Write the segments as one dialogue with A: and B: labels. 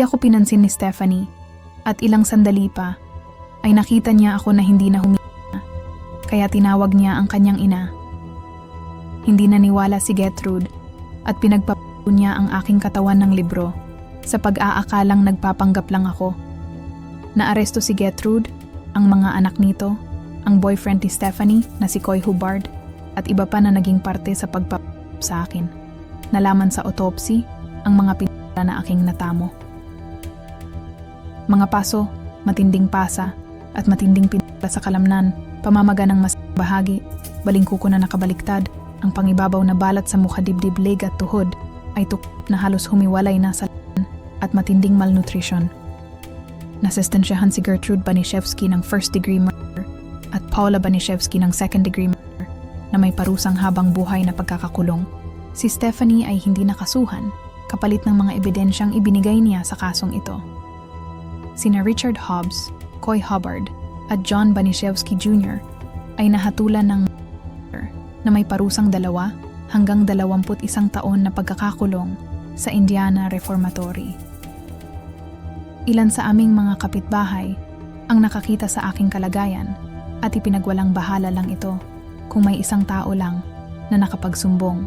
A: Ako pinansin ni Stephanie at ilang sandali pa ay nakita niya ako na hindi na humihinga. Kaya tinawag niya ang kanyang ina. Hindi naniwala si Gertrude at pinagpapuno niya ang aking katawan ng libro sa pag-aakalang nagpapanggap lang ako. Naaresto si Gertrude, ang mga anak nito, ang boyfriend ni Stephanie na si Coy Hubbard at iba pa na naging parte sa pagpap sa akin. Nalaman sa autopsy ang mga pinala na aking natamo. Mga paso, matinding pasa, at matinding pinala sa kalamnan, pamamaga ng mas bahagi, balingkuko na nakabaliktad, ang pangibabaw na balat sa mukha dibdib leg at tuhod ay tuk na halos humiwalay na sa at matinding malnutrition. Nasestensyahan si Gertrude Banishevsky ng first degree murder at Paula Banishevsky ng second degree murder na may parusang habang buhay na pagkakakulong. Si Stephanie ay hindi nakasuhan kapalit ng mga ebidensyang ibinigay niya sa kasong ito. Sina Richard Hobbs, Coy Hubbard at John Banishevsky Jr. ay nahatulan ng na may parusang dalawa hanggang 21 taon na pagkakakulong sa Indiana Reformatory. Ilan sa aming mga kapitbahay ang nakakita sa aking kalagayan at ipinagwalang bahala lang ito kung may isang tao lang na nakapagsumbong.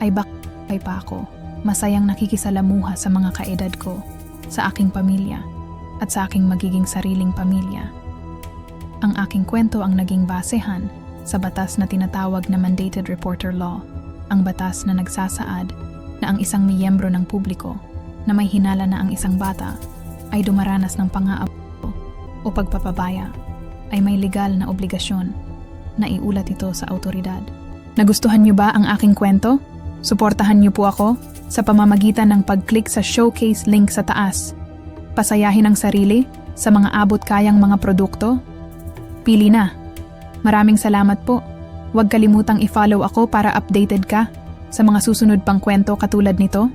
A: Ay bakay pa ako, masayang nakikisalamuha sa mga kaedad ko, sa aking pamilya, at sa aking magiging sariling pamilya. Ang aking kwento ang naging basehan sa batas na tinatawag na mandated reporter law, ang batas na nagsasaad na ang isang miyembro ng publiko na may hinala na ang isang bata ay dumaranas ng pang-aabuso o pagpapabaya ay may legal na obligasyon na iulat ito sa autoridad. Nagustuhan niyo ba ang aking kwento? Suportahan niyo po ako sa pamamagitan ng pag-click sa showcase link sa taas. Pasayahin ang sarili sa mga abot kayang mga produkto. Pili na. Maraming salamat po. Huwag kalimutang i-follow ako para updated ka sa mga susunod pang kwento katulad nito.